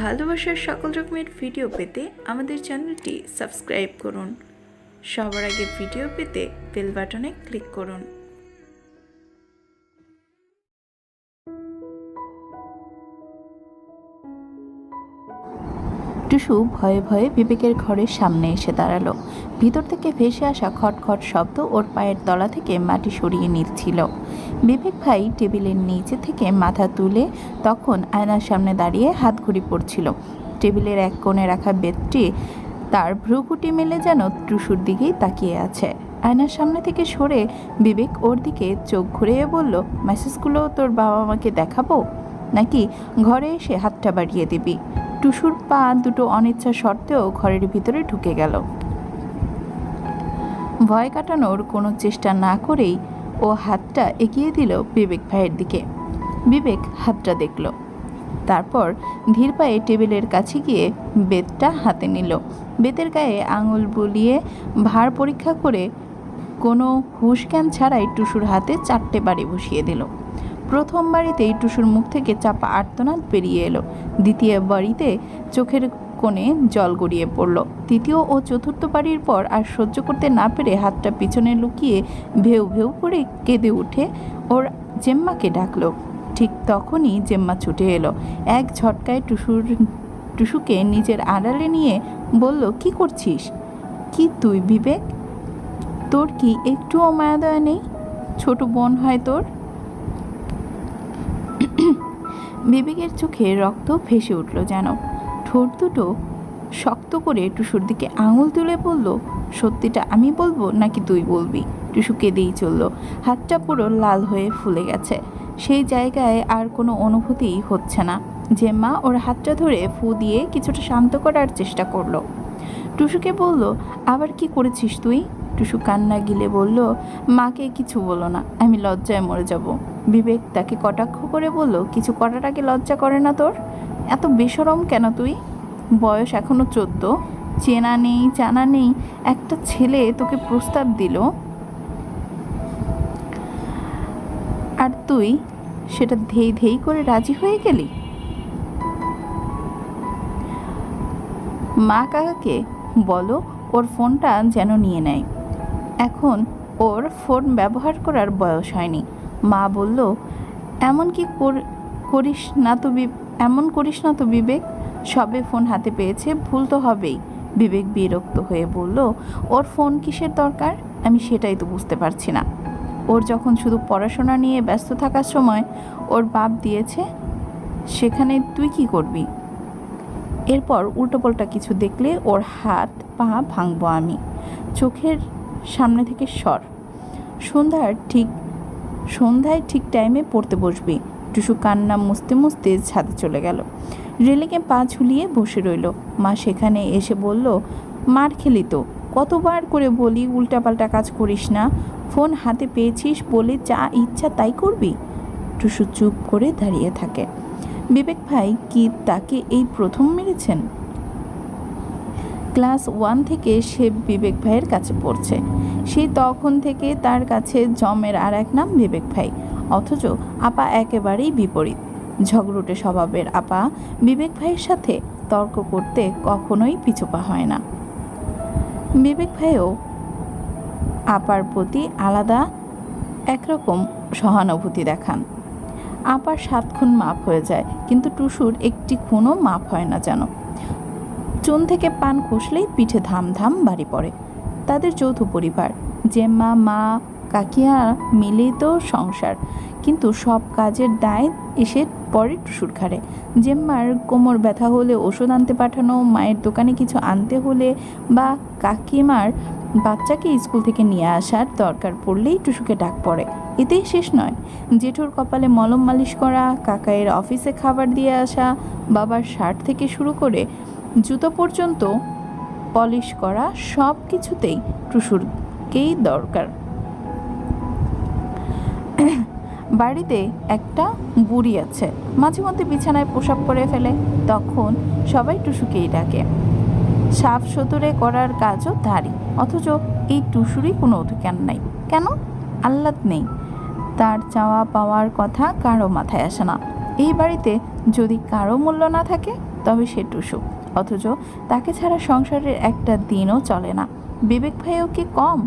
ভালোবাসার সকল রকমের ভিডিও পেতে আমাদের চ্যানেলটি সাবস্ক্রাইব করুন। সবার আগে ভিডিও পেতে বেল বাটনে ক্লিক করুন। টুসু ভয়ে ভয়ে বিবেকের ঘরের সামনে এসে দাঁড়াল। ভিতর থেকে ভেসে আসা খটখট শব্দ ওর পায়ের তলা থেকে মাটি সরিয়ে নিচ্ছিল। বিবেক ভাই টেবিলের নিচে থেকে মাথা তুলে তখন আয়নার সামনে দাঁড়িয়ে হাত ঘড়ি পড়ছিল টেবিলের এক কোণে রাখা বেদটি তার ভ্রুকুটি মেলে যেন টুসুর দিকেই তাকিয়ে আছে। আয়নার সামনে থেকে সরে বিবেক ওর দিকে চোখ ঘুরিয়ে বলল, মেসেজগুলো তোর বাবা মাকে দেখাবো? নাকি ঘরে এসে হাতটা বাড়িয়ে দিবি? টুসুর পা দুটো অনিচ্ছা সত্ত্বেও ঘরের ভিতরে ঢুকে গেল। ভয় কাটানোর কোনো চেষ্টা না করেই ও হাতটা এগিয়ে দিল বিবেক ভাইয়ের দিকে। বিবেক হাতটা দেখল। তারপর ধীর পায়ে টেবিলের কাছে গিয়ে বেতটা হাতে নিল। বেতের গায়ে আঙুল বুলিয়ে ভার পরীক্ষা করে কোনো হুশ জ্ঞান ছাড়াই টুসুর হাতে চারটে বাড়ি বসিয়ে দিল। প্রথম বাড়িতেই টুসুর মুখ থেকে চাপা আর্তনাদ বেরিয়ে এলো। দ্বিতীয় বাড়িতে চোখের কোণে জল গড়িয়ে পড়ল। তৃতীয় ও চতুর্থ বাড়ির পর আর সহ্য করতে না পেরে হাতটা পিছনে লুকিয়ে ভেউ ভেউ করে কেঁদে উঠে ওর জেম্মাকে ডাকলো। ঠিক তখনই জেম্মা ছুটে এলো। এক ঝটকায় টুসুর, টুসুকে নিজের আড়ালে নিয়ে বলল, কি করছিস? কি তুই, বিবেক? তোর কি একটুও মায়া দয়া নেই? ছোট বোন হয় তোর? বিবেকের চোখে রক্ত ভেসে উঠল যেন। ঠোঁট দুটো শক্ত করে টুসুর দিকে আঙুল তুলে বলল, সত্যিটা আমি বলব নাকি তুই বলবি? টুসু কেঁদেই চলল। হাতটা পুরো লাল হয়ে ফুলে গেছে। সেই জায়গায় আর কোনো অনুভূতিই হচ্ছে না। যে মা ওর হাতটা ধরে ফু দিয়ে কিছুটা শান্ত করার চেষ্টা করল। টুসুকে বলল, আবার কি করেছিস তুই? টুসু কান্না গিলে বলল, মাকে কিছু বলো না, আমি লজ্জায় মরে যাব। বিবেক তাকে কটাক্ষ করে বলল, কিছু করার আগে লজ্জা করে না তোর? এত বেসরম কেন তুই? বয়স এখনও চোদ্দ। চেনা নেই, জানা নেই। একটা ছেলে তোকে প্রস্তাব দিল। আর তুই সেটা ধেই ধেই করে রাজি হয়ে গেলি? মা কাকাকে বলো, ওর ফোনটা যেন নিয়ে নেয়। এখন ওর ফোন ব্যবহার করার বয়স হয়নি। মা বলল, এমন কি কর- করিস না তো এমন করিস না তো, বিবেক। সবে ফোন হাতে পেয়েছে, ভুল তো হবেই। বিবেক বিরক্ত হয়ে বলল, ওর ফোন কিসের দরকার? আমি সেটাই তো বুঝতে পারছি না। ওর যখন শুধু পড়াশোনা নিয়ে ব্যস্ত থাকার সময় ওর বাপ দিয়েছে, সেখানে তুই কি করবি? এরপর উল্টোপাল্টা কিছু দেখলে ওর হাত পা ভাঙবো আমি। চোখের সামনে থেকে সর সন্ধ্যার ঠিক, সন্ধ্যায় ঠিক টাইমে পড়তে বসবি। টুসু কান্না মুছতে মুছতে ছাদে চলে গেল। রেলিংয়ে পা ঝুলিয়ে বসে রইল। মা সেখানে এসে বলল, মার খেলি তো, কতবার করে বলি উল্টাপাল্টা কাজ করিস না। ফোন হাতে পেয়েছিস বলে যা ইচ্ছা তাই করবি? টুসু চুপ করে দাঁড়িয়ে থাকে। বিবেক ভাই, কি তাকে এই প্রথম মেরেছেন? ক্লাস ওয়ান থেকে সে বিবেক ভাইয়ের কাছে পড়ছে। সেই তখন থেকে তার কাছে জমের আর এক নাম বিবেক ভাই। অথচ আপা একেবারেই বিপরীত। ঝগড়ুটে স্বভাবের আপা বিবেক ভাইয়ের সাথে তর্ক করতে কখনোই পিছুপা হয় না। বিবেক ভাইও আপার প্রতি আলাদা একরকম সহানুভূতি দেখান। আপার সাত খুন মাপ হয়ে যায়, কিন্তু টুসুর একটি খুনও মাপ হয় না যেন। চুন থেকে পান খসলেই পিঠে ধাম ধাম বাড়ি পড়ে। তাদের যৌথ পরিবার, জেম্মা, মা কাকিয়া মিলেই তো সংসার। কিন্তু সব কাজের দায় এসে পরে টুসুর ঘাড়ে। জেম্মার কোমর ব্যথা হলে ওষুধ আনতে পাঠানো, মায়ের দোকানে কিছু আনতে হলে বা কাকিমার বাচ্চাকে স্কুল থেকে নিয়ে আসার দরকার পড়লেই টুসুকে ডাক পড়ে। এতেই শেষ নয়। জেঠুর কপালে মলম মালিশ করা, কাকায়ের অফিসে খাবার দিয়ে আসা, বাবার শার্ট থেকে শুরু করে জুতো পর্যন্ত পলিশ করা সব কিছুতেই টুসুরকেই দরকার। বাড়িতে একটা বুড়ি আছে। মাঝে মধ্যে বিছানায় পোশাক করে ফেলে। তখন সবাই টুসুকেই ডাকে। সাফ সতুরে করার কাজও তারই। অথচ এই টুসুরই কোনো অধিকার নাই। কেন? আহ্লাদ নেই। তার চাওয়া পাওয়ার কথা কারও মাথায় আসে না। এই বাড়িতে যদি কারও মূল্য না থাকে, তবে সে টুসু। অথচ তাকে ছাড়া সংসারের একটা দিনও চলে না। বিবেক ভাইও কি কম?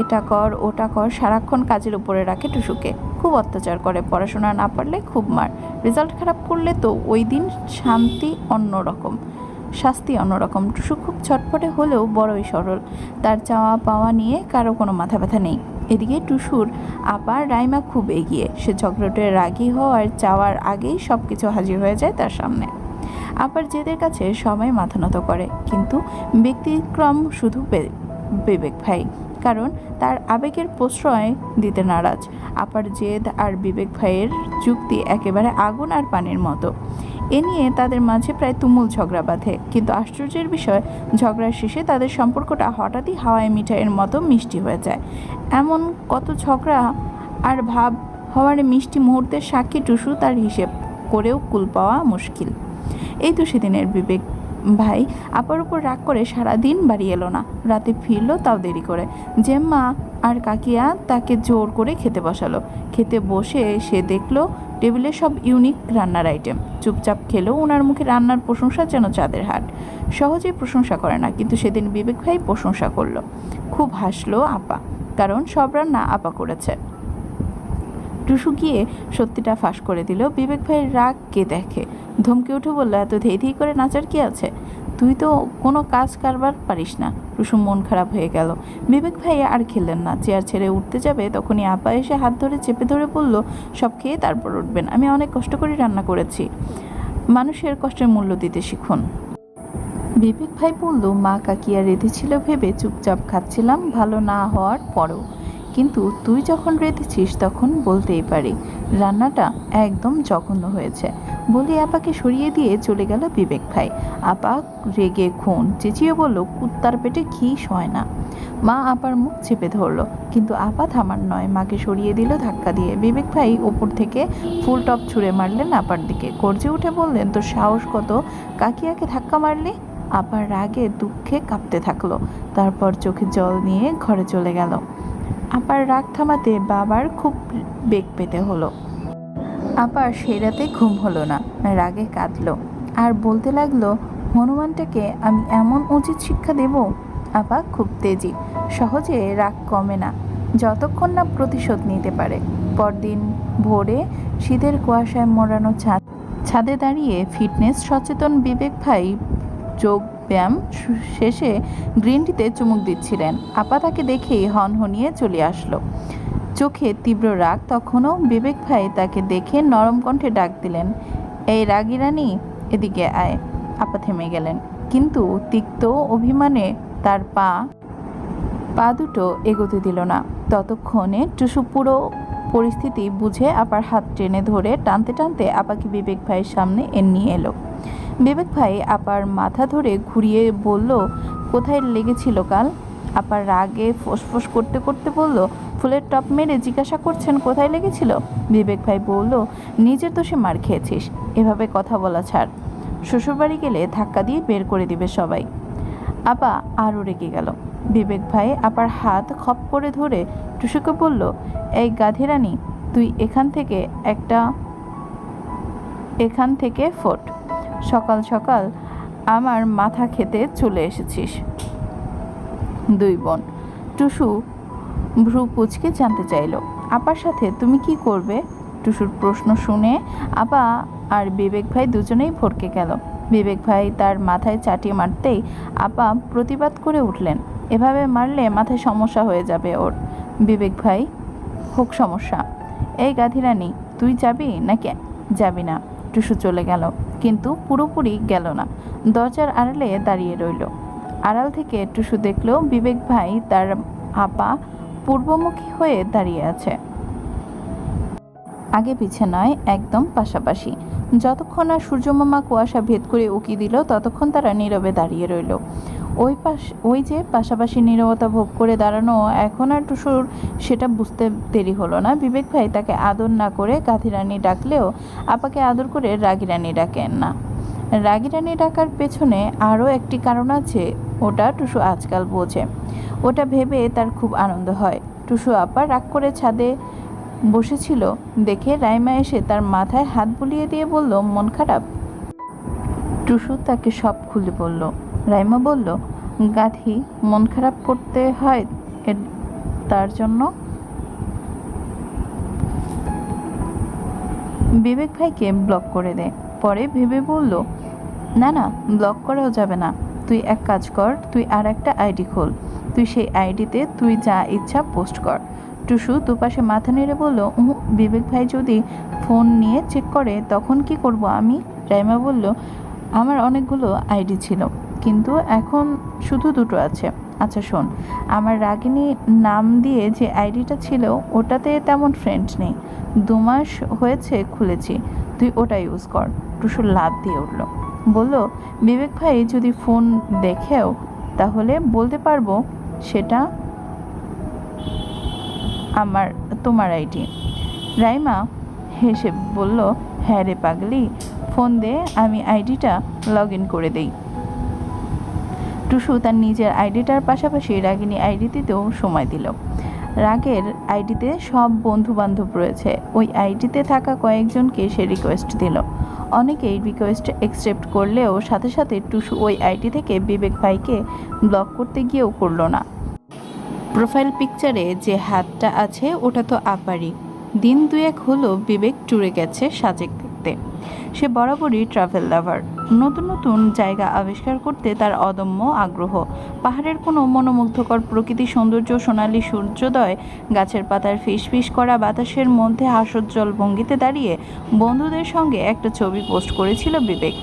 এটা কর, ওটা কর, সারাক্ষণ কাজের উপরে রাখে টুসুকে। খুব অত্যাচার করে, পড়াশোনা না পারলে খুব মার। রেজাল্ট খারাপ করলে তো ওই দিন শান্তি অন্যরকম, শাস্তি অন্যরকম। টুসু খুব ছটপটে হলেও বড়ই সরল। তার চাওয়া পাওয়া নিয়ে কারও কোনো মাথা ব্যথা নেই। এদিকে টুসুর আবার রাইমা খুব এগিয়ে। সে ঝগড়টে রাগী হওয়ার চাওয়ার আগেই সব কিছু হাজির হয়ে যায় তার সামনে। আবার জেদের কাছে সবাই মাথা নত করে, কিন্তু ব্যক্তিক্রম শুধু বিবেক ভাই। কারণ তার আবেগের প্রশ্রয় দিতে নারাজ। আপার জেদ আর বিবেক ভাইয়ের যুক্তি একেবারে আগুন আর পানির মতো। এ নিয়ে তাদের মাঝে প্রায় তুমুল ঝগড়া বাঁধে। কিন্তু আশ্চর্যের বিষয়, ঝগড়ার শেষে তাদের সম্পর্কটা হঠাৎই হাওয়াই মিঠাইয়ের মতো মিষ্টি হয়ে যায়। এমন কত ঝগড়া আর ভাব হওয়ার মিষ্টি মুহূর্তের সাক্ষী টুসু তার হিসেব করেও কুল পাওয়া মুশকিল। এই তো সেদিনের বিবেক ভাই, আপার উপর রাগ করে সারাদিন বাড়ি এলো না। রাতে ফিরলো তাও দেরি করে। জেম্মা আর কাকিয়া তাকে জোর করে খেতে বসালো। খেতে বসে সে দেখল টেবিলে সব ইউনিক রান্নার আইটেম চুপচাপ খেলো ওনার মুখে রান্নার প্রশংসা যেন চাঁদের হাট। সহজেই প্রশংসা করে না, কিন্তু সেদিন বিবেক ভাই প্রশংসা করল। খুব হাসলো আপা, কারণ সব রান্না আপা করেছে। টুসু গিয়ে সত্যিটা ফাঁস করে দিল। বিবেক ভাইয়ের রাগ কে দেখে? ধমকে উঠে বলল, এত ধেই ধেই করে নাচার কি আছে? তুই তো কোনো কাজ কারবার পারিস না। টুসু মন খারাপ হয়ে গেল। বিবেক ভাই আর খেললেন না। চেয়ার ছেড়ে উঠতে যাবে, তখনই আপা এসে হাত ধরে চেপে ধরে বলল, সব খেয়ে তারপর উঠবেন। আমি অনেক কষ্ট করে রান্না করেছি। মানুষের কষ্টের মূল্য দিতে শিখুন। বিবেক ভাই বলল, মা কাকিয়া রেঁধেছিল ভেবে চুপচাপ খাচ্ছিলাম। ভালো না হওয়ার পরেও কিন্তু তুই যখন রেঁধেছিস তখন বলতেই পারি। রান্নাটা একদম জঘন্য হয়েছে। বলে, আপাকে সরিয়ে দিয়ে চলে গেল বিবেক ভাই। আপা রেগে খুন। চেঁচিয়ে বলল, কুত্তার পেটে ঘি সয় না। মা আপার মুখ চেপে ধরলো। কিন্তু আপা থামার নয়, মাকে সরিয়ে দিল ধাক্কা দিয়ে। বিবেক ভাই ওপর থেকে ফুল টপ ছুঁড়ে মারলেন আপার দিকে। গর্জে উঠে বললেন, তোর সাহস কত? কাকিয়াকে ধাক্কা মারলি? আপার রাগে দুঃখে কাঁপতে থাকল। তারপর চোখে জল নিয়ে ঘরে চলে গেল। আপার রাগ থামাতে বাবার খুব বেগ পেতে হলো। আপার সেই রাতে ঘুম হলো না, রাগে কাঁদলো। আর বলতে লাগল, হনুমানটাকে আমি এমন উচিত শিক্ষা দেব? আপা খুব তেজি। সহজে রাগ কমে না, যতক্ষণ না প্রতিশোধ নিতে পারে। পরদিন ভোরে শীতের কুয়াশায় মোড়ানো ছাদ, ছাদে দাঁড়িয়ে ফিটনেস সচেতন বিবেক ভাই যোগ ব্যায়াম শেষে গ্রিন টিতে চুমুক দিচ্ছিলেন। আপা তাকে দেখেই হনহনিয়ে চলে আসলো। চোখে তীব্র রাগ, তখনও বিবেক ভাই তাকে দেখে নরম কণ্ঠে ডাক দিলেন, এই রাগী রানী এদিকে আয়। আপা থেমে গেলেন। কিন্তু তিক্ত অভিমানে তার পা পা দুটো এগোতে দিল না। ততক্ষণে টুসু পুরো পরিস্থিতি বুঝে আপার হাত টেনে ধরে টানতে টানতে আপাকে বিবেক ভাইয়ের সামনে এ নিয়ে এলো। বিবেক ভাই আপার মাথা ধরে ঘুরিয়ে বলল, কোথায় লেগেছিল কাল? আপার রাগে ফোঁসফোঁস করতে করতে বলল, ফুলের টপ মেরে জিজ্ঞাসা করছেন কোথায় লেগেছিল? বিবেক ভাই বলল, নিজের দোষে মার খেয়েছিস, এভাবে কথা বলা ছাড়। শ্বশুরবাড়ি গেলে ধাক্কা দিয়ে বের করে দিবে সবাই। আপা আরও রেগে গেল। বিবেক ভাই আপার হাত খপ করে ধরে টুসুকে বলল, এই গাধিরানি, তুই এখান থেকে একটা, এখান থেকে ফোট। সকাল সকাল আমার মাথা খেতে চলে এসেছিস। দুই বোন। টুসু ভ্রু কুচকে জানতে চাইলো, আপার সাথে তুমি কি করবে? টুসুর প্রশ্ন শুনে আপা আর বিবেক ভাই দুজনেই ভরকে গেল। বিবেক ভাই তার মাথায় চাটিয়ে মারতেই আপা প্রতিবাদ করে উঠলেন। এভাবে মারলে মাথায় সমস্যা হয়ে যাবে ওর। বিবেক ভাই, হোক সমস্যা। এই গাধিরানি তুই যাবি নাকি? যাবি না। টুসু চলে গেল, কিন্তু পুরোপুরি গেল না। দরজার আড়ালে দাঁড়িয়ে রইল। আড়াল থেকে টুসু দেখল বিবেক ভাই তার আপা পূর্বমুখী হয়ে দাঁড়িয়ে আছে। আগে পিছে নয় একদম পাশাপাশি। যতক্ষণ আর সূর্যমামা কুয়াশা ভেদ করে উকি দিল, ততক্ষণ তারা নীরবে দাঁড়িয়ে রইল। ওই পাশ, ওই যে পাশাপাশি নীরবতা ভোগ করে দাঁড়ানো এখন আর টুসুর সেটা বুঝতে দেরি হলো না। বিবেক ভাই তাকে আদর না করে গাধিরানি ডাকলেও আপাকে আদর করে রাগিরানি ডাকেন না। রাগিরানি ডাকার পেছনে আরও একটি কারণ আছে, ওটা টুসু আজকাল বোঝে। ওটা ভেবে তার খুব আনন্দ হয়। টুসু আপা রাগ করে ছাদে বসেছিল দেখে রাইমা এসে তার মাথায় হাত বুলিয়ে দিয়ে বলল, মন খারাপ? টুসু তাকে সব খুলে বলল রাইমা বলল গাধি মন খারাপ করতে হয় এর- তার জন্য? বিবেক ভাইকে ব্লক করে দে। পরে ভেবে বলল না না ব্লক করাও যাবে না। তুই এক কাজ কর তুই আর একটা আইডি খোল। তুই সেই আইডিতে তুই যা ইচ্ছা পোস্ট কর। টুসু দুপাশে মাথা নেড়ে বলল উহু, বিবেক ভাই যদি ফোন নিয়ে চেক করে তখন কি করব আমি? রাইমা বলল আমার অনেকগুলো আইডি ছিল। কিন্তু এখন শুধু দুটো আছে। আচ্ছা শোন। আমার রাগিনী নাম দিয়ে যে আইডিটা ছিল, ওটাতে তেমন ফ্রেন্ড নেই। দু মাস হয়েছে খুলেছি। তুই ওটা ইউজ কর। টুসু লাভ দিয়ে উঠল। বলল, বিবেক ভাই, যদি ফোন দেখেও, তাহলে বলতে পারব সেটা আমার, তোমার আইডি। রাইমা হেসে বলল হ্যাঁ রে পাগলি ফোন দে, আমি আইডিটা লগ ইন করে দেই। টুসু তার নিজের আইডিটার পাশাপাশি রাগিনী আইডিতেও সময় দিল। রাগের আইডিতে সব বন্ধু বান্ধব রয়েছে। ওই আইডিতে থাকা কয়েকজনকে সে রিকোয়েস্ট দিল। অনেকেই রিকোয়েস্ট অ্যাকসেপ্ট করলেও সাথে সাথে টুসু ওই আইডি থেকে বিবেক ভাইকে ব্লক করতে গিয়েও করল না। প্রোফাইল পিকচারে যে হাতটা আছে, ওটা তো আপারই দিন দুয়েক হলো বিবেক ট্যুরে গেছে সাজেক দেখতে। সে বরাবরই ট্রাভেল লাভার নতুন নতুন জায়গা আবিষ্কার করতে তার অদম্য আগ্রহ। পাহাড়ের কোনো মনোমুগ্ধকর প্রকৃতি সৌন্দর্য, সোনালি সূর্যোদয়, গাছের পাতার ফিসফিস করা বাতাসের মধ্যে হাসোজ্জ্বল ভঙ্গিতে দাঁড়িয়ে বন্ধুদের সঙ্গে একটা ছবি পোস্ট করেছিল বিবেক।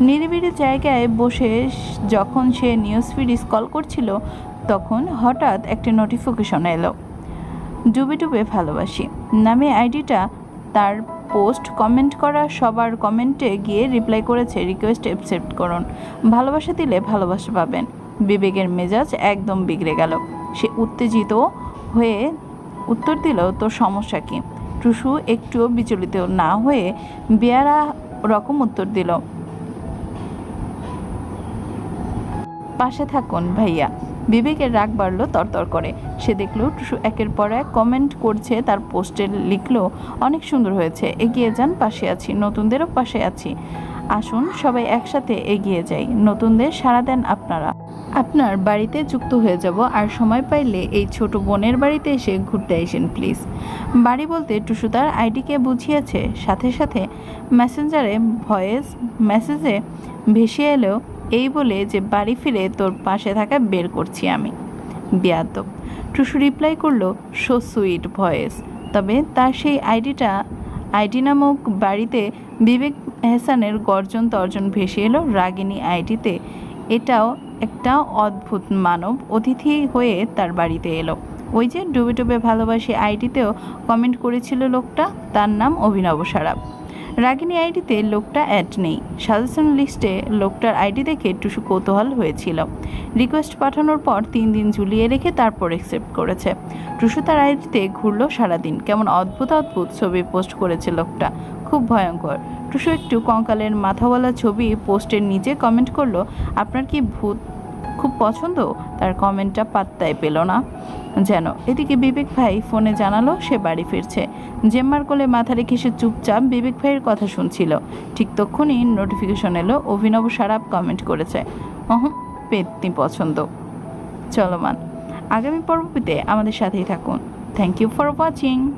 নিরিবিলি জায়গায় বসে যখন সে নিউজ ফিড স্কল করছিল, তখন হঠাৎ একটি নোটিফিকেশন এলো, ডুবে ডুবে ভালোবাসি নামে আইডিটা তার পোস্ট কমেন্ট করা সবার কমেন্টে গিয়ে রিপ্লাই করেছে রিকোয়েস্ট অ্যাকসেপ্ট করুন। ভালোবাসা দিলে ভালোবাসা পাবেন। বিবেকের মেজাজ একদম বিগড়ে গেল। সে উত্তেজিত হয়ে উত্তর দিল, তোর সমস্যা কি? টুসু একটুও বিচলিত না হয়ে বেয়ারা রকম উত্তর দিল, পাশে থাকুন ভাইয়া। বিবেকের রাগ বাড়লো তরতর করে। সে দেখল, টুসু একের পর এক কমেন্ট করছে, তার পোস্টে লিখলো, অনেক সুন্দর হয়েছে, এগিয়ে যান, পাশে আছি, নতুনদেরও পাশে আছি। আসুন, সবাই একসাথে এগিয়ে যাই, নতুনদের সাড়া দেন আপনারা। আপনার বাড়িতে যুক্ত হয়ে যাব, আর সময় পাইলে এই ছোট বোনের বাড়িতে এসে ঘুরতে আসেন প্লিজ বাড়ি বলতে টুসু তার আইডিকে বুঝিয়েছে, সাথে সাথে মেসেঞ্জারে ভয়েস মেসেজে ভেসে এলো এই বলে যে বাড়ি ফিরে তোর পাশে থাকা বের করছি আমি। বেয়াদব। টুসু রিপ্লাই করল সো সুইট ভয়েস তবে তার সেই আইডিটা, আইডি নামক বাড়িতে বিবেক হেসানের গর্জন তর্জন ভেসে এলো রাগিনী আইডিতে। এটাও একটা অদ্ভুত মানব অতিথি হয়ে তার বাড়িতে এলো। ওই যে ডুবে ডুবে ভালোবাসি আইডিতেও কমেন্ট করেছিল লোকটা, তার নাম অভিনব সারাপ। রাগিনী আইডিতে লোকটা অ্যাড নেই। সাজেশন লিস্টে লোকটার আইডি দেখে টুসু কৌতূহল হয়েছিল। রিকোয়েস্ট পাঠানোর পর তিন দিন ঝুলিয়ে রেখে তারপর অ্যাকসেপ্ট করেছে। টুসু তার আইডিতে ঘুরলো সারাদিন। কেমন অদ্ভুত অদ্ভুত ছবি পোস্ট করেছে লোকটা। খুব ভয়ঙ্কর। টুসু একটু কঙ্কালের মাথাওয়ালা ছবি পোস্টের নিচে কমেন্ট করল, আপনার কি ভূত খুব পছন্দ? তার কমেন্টটা পাত্তায় পেল না। যেন। এদিকে বিবেক ভাই ফোনে জানালো, সে বাড়ি ফিরছে। জেম্মার কোলে মাথা রেখে সে চুপচাপ বিবেক ভাইয়ের কথা শুনছিল। ঠিক তখনই নোটিফিকেশন এলো, অভিনব সারাপ কমেন্ট করেছে। অহ, পেতনি পছন্দ। চলমান। আগামী পর্বতে আমাদের সাথেই থাকুন। Thank you for watching